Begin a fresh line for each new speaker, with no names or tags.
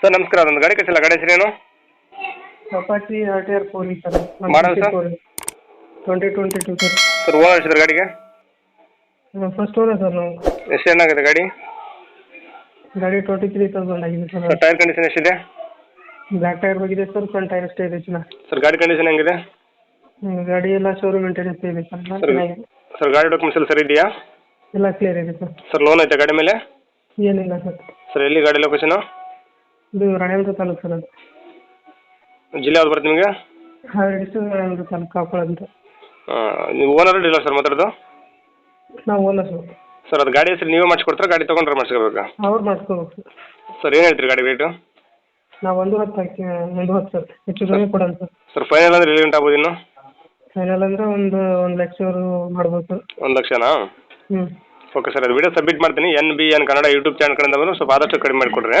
Sir ನಮಸ್ಕಾರ. ಅದೊಂದು ಗಾಡಿ ಕಳಿಸಿಲ್ಲ. ಗಾಡಿ ಹೆಸರೇನು?
Apache R T R four sir?
Model, sir?
Twenty twenty two sir.
Sir owner ಎಷ್ಟಿದ್ರೆ ಗಾಡಿಗೆ?
ಫಸ್ಟ್ ಓನರ್ ಸರ್ ನಾವು.
ಎಷ್ಟು ಏನಾಗಿದೆ ಗಾಡಿ?
ಗಾಡಿ ಟ್ವೆಂಟಿ ತ್ರೀ ತೌಸಂಡ್ ಆಗಿದೆ ಸರ್.
ಸರ್ ಟೈರ್ ಕಂಡೀಷನ್ ಎಷ್ಟಿದೆ?
ಬ್ಲ್ಯಾಕ್ ಟೈರ್ ಹೋಗಿದೆ ಸರ್ ಫ್ರಂಟ್ ಟೈರ್ ಅಷ್ಟೇ ಇದೆ
ಸರ್. ಗಾಡಿ ಕಂಡೀಷನ್ ಹೆಂಗಿದೆ?
ಗಾಡಿ ಎಲ್ಲ ಶೋರೂಮ್ ಮೇಂಟೆನೆನ್ಸ್ ಇದೆ ಸರ್. ಎಲ್ಲ
ಸರ್
ಚೆನ್ನಾಗಿದೆ.
ಸರ್ ಗಾಡಿ ಡಾಕ್ಯುಮೆಂಟ್ಸ್ ಎಲ್ಲ ಸರಿ ಇದೆಯಾ?
ಎಲ್ಲ ಕ್ಲಿಯರ್ ಇದೆ ಸರ್.
ಸರ್ ಲೋನ್ ಐತೆ ಗಾಡಿ ಮೇಲೆ?
ಏನಿಲ್ಲ ಸರ್.
ಸರ್ ಎಲ್ಲಿ ಗಾಡಿ ಲೊಕೇಶನು
ಇದು ರಾಣೇಂದ್ರ ತಾಲೂಕು ಸರ್ ಅದು.
ಜಿಲ್ಲೆ ಯಾವ್ದು ಬರುತ್ತೆ ನಿಮಗೆ?
ಹಾವೇರಿ ಡಿಸ್ಟ್ರಿಕ್ಟ್ ರಾಣೇಂದ್ರ ತಾಲೂಕು ಕಾಪುಳ ಅಂತ.
ನೀವು ಓನರ್ ಡೀಲರ್ ಸರ್ ಮಾತಾಡೋದು?
ನಾವು ಓನರ್ ಸರ್.
ಸರ್ ಅದು ಗಾಡಿ ಹೆಸರು ನೀವೇ ಮಾಡಿಸ್ಕೊಡ್ತಾರೆ ಗಾಡಿ ತೊಗೊಂಡ್ರೆ ಮಾಡಿಸ್ಕೋಬೇಕಾ?
ಅವ್ರು ಮಾಡ್ಸ್ಕೋಬೇಕು ಸರ್.
ಸರ್ ಏನು ಹೇಳ್ತೀರಿ ಗಾಡಿ ರೇಟು?
ನಾವು ಒಂದು ಹತ್ತು ಹಾಕಿ ಒಂದು ಹತ್ತು ಸರ್. ಹೆಚ್ಚು ಕಮ್ಮಿ ಕೊಡೋಣ ಸರ್.
ಸರ್ ಫೈನಲ್ ಅಂದ್ರೆ ಎಲ್ಲಿ ಗಂಟೆ ಆಗ್ಬೋದು ಇನ್ನು?
ಫೈನಲ್ ಅಂದ್ರೆ ಒಂದು ಒಂದು ಲಕ್ಷ ಮಾಡ್ಬೋದು ಸರ್.
ಒಂದು ಲಕ್ಷನಾ?
ಹ್ಞೂ
ಓಕೆ ಸರ್ ಅದು ವಿಡಿಯೋ ಸಬ್ಮಿಟ್ ಮಾಡ್ತೀನಿ. N B N Kannada YouTube channel ಕಡೆಯಿಂದ ಬಂದು ಸ್ವಲ್ಪ ಆದಷ್ಟು ಕಡಿಮೆ ಮಾಡಿಕೊಡ್ರಿ.